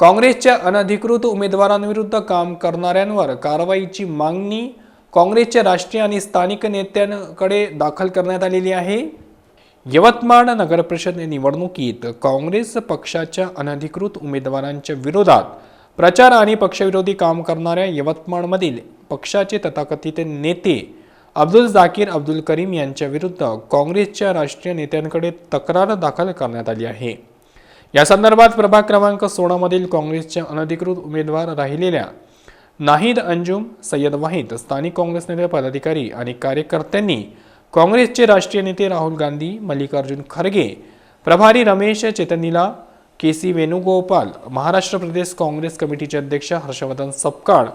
काँग्रेसच्या अनधिकृत उमेदवारांविरुद्ध काम करणाऱ्यांवर कारवाईची मागणी काँग्रेसच्या राष्ट्रीय आणि स्थानिक नेत्यांकडे दाखल करण्यात आलेली आहे. यवतमाळ नगरपरिषद निवडणुकीत काँग्रेस पक्षाच्या अनधिकृत उमेदवारांच्या विरोधात प्रचार आणि पक्षविरोधी काम करणाऱ्या यवतमाळमधील पक्षाचे तथाकथित नेते अब्दुल जाकीर अब्दुल करीम यांच्या विरुद्ध काँग्रेसच्या राष्ट्रीय नेत्यांकडे तक्रार दाखल करण्यात आली आहे. या संदर्भात प्रभाग क्रमांक सोळामधील काँग्रेसच्या अनधिकृत उमेदवार राहिलेल्या नाहिद अंजुम सय्यद वाहिद स्थानिक काँग्रेस नेते पदाधिकारी आणि कार्यकर्त्यांनी काँग्रेसचे राष्ट्रीय नेते राहुल गांधी मल्लिकार्जुन खरगे प्रभारी रमेश चेतनीला के सी वेणुगोपाल महाराष्ट्र प्रदेश काँग्रेस कमिटीचे अध्यक्ष हर्षवर्धन सपकाळ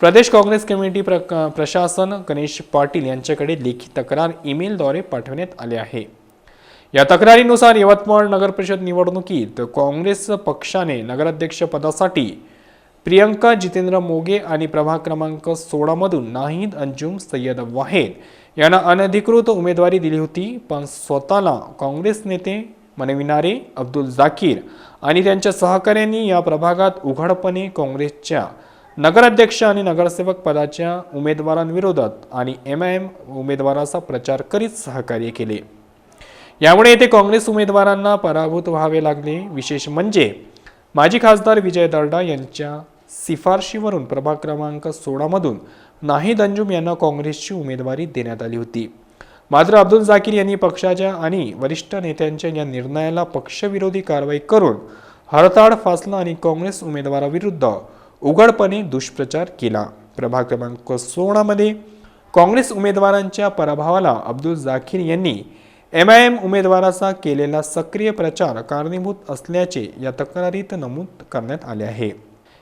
प्रदेश काँग्रेस कमिटी प्र प्रशासन गणेश पाटील यांच्याकडे लेखी तक्रार ईमेलद्वारे पाठवण्यात आले आहे. या तक्रारीनुसार यवतमाळ नगर परिषद निवडणुकीत काँग्रेस पक्षाने नगराध्यक्ष पदासाठी प्रियंका जितेंद्र मोगे आणि प्रभाग क्रमांक सोळामधून नाहिद अंजुम सय्यद वाहेद यांना अनधिकृत उमेदवारी दिली होती पण स्वतःला काँग्रेस नेते मनविणारे अब्दुल जाकीर आणि त्यांच्या सहकाऱ्यांनी या प्रभागात उघडपणे काँग्रेसच्या नगराध्यक्ष आणि नगरसेवक पदाच्या उमेदवारांविरोधात आणि एम आय एम उमेदवाराचा प्रचार करीत सहकार्य केले. यामुळे येथे काँग्रेस उमेदवारांना पराभूत व्हावे लागले. विशेष म्हणजे माजी खासदार विजय दर्डा यांच्या शिफारशीवरून प्रभाग क्रमांक सोळामधून नाहिद अंजुम यांना काँग्रेसची उमेदवारी देण्यात आली होती. मात्र अब्दुल जाकीर यांनी पक्षाच्या आणि वरिष्ठ नेत्यांच्या या निर्णयाला पक्षविरोधी कारवाई करून हरताळ फासला आणि काँग्रेस उमेदवाराविरुद्ध उघडपणे दुष्प्रचार केला. प्रभाग क्रमांक सोळामध्ये काँग्रेस उमेदवारांच्या पराभवाला अब्दुल जाकीर यांनी एम आय एम उमेदवाराचा केलेला सक्रिय प्रचार कारणीभूत असल्याचे या तक्रारीत नमूद करण्यात आले आहे.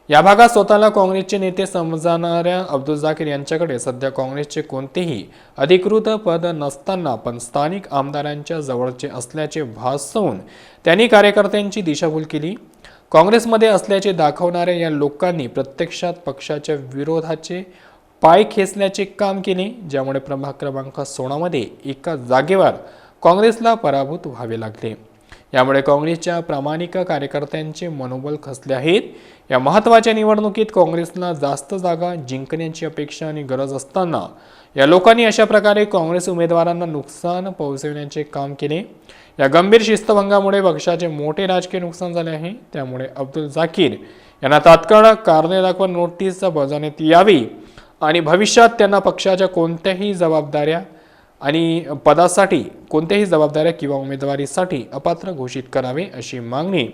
या भागात स्वतःला काँग्रेसचे नेते समजणाऱ्या अब्दुल जाकीर यांच्याकडे सध्या काँग्रेसचे कोणतेही अधिकृत पद नसताना पण स्थानिक आमदारांच्या जवळचे असल्याचे भासवून त्यांनी कार्यकर्त्यांची दिशाभूल केली. काँग्रेसमध्ये असल्याचे दाखवणाऱ्या या लोकांनी प्रत्यक्षात पक्षाच्या विरोधाचे पाय खेचण्याचे काम केले ज्यामुळे प्रभाग क्रमांक सोळामध्ये एका जागेवर काँग्रेसला पराभूत व्हावे लागले. यामुळे काँग्रेसच्या प्रामाणिक कार्यकर्त्यांचे मनोबल खचले आहेत. या महत्त्वाच्या निवडणुकीत काँग्रेसला जास्त जागा जिंकण्याची अपेक्षा आणि गरज असताना या लोकांनी अशा प्रकारे काँग्रेस उमेदवारांना नुकसान पोहोचविण्याचे काम केले. या गंभीर शिस्तभंगामुळे पक्षाचे मोठे राजकीय नुकसान झाले आहे. त्यामुळे अब्दुल जाकीर यांना तात्काळ कारणे दाखवा नोटीस बजावण्यात यावी आणि भविष्यात त्यांना पक्षाच्या कोणत्याही जबाबदाऱ्या आणि पदासाठी कोणत्याही जबाबदाऱ्या किंवा उमेदवारीसाठी अपात्र घोषित करावे अशी मागणी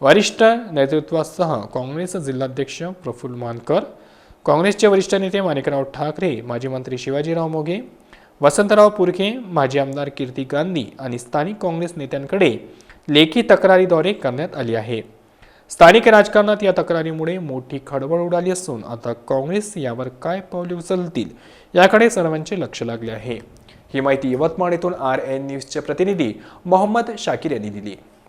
वरिष्ठ नेतृत्वासह काँग्रेस जिल्हाध्यक्ष प्रफुल्ल मानकर काँग्रेसचे वरिष्ठ नेते माणिकराव ठाकरे माजी मंत्री शिवाजीराव मोगे वसंतराव पुरखे माजी आमदार कीर्ती गांधी आणि स्थानिक काँग्रेस नेत्यांकडे लेखी तक्रारीद्वारे करण्यात आली आहे. स्थानिक राजकारणात या तक्रारीमुळे मोठी खळबळ उडाली असून आता काँग्रेस यावर काय पावले उचलतील याकडे सर्वांचे लक्ष लागले आहे. ही माहिती यवतमाळ येथून आर एन न्यूजचे प्रतिनिधी मोहम्मद शाकीर यांनी दिली.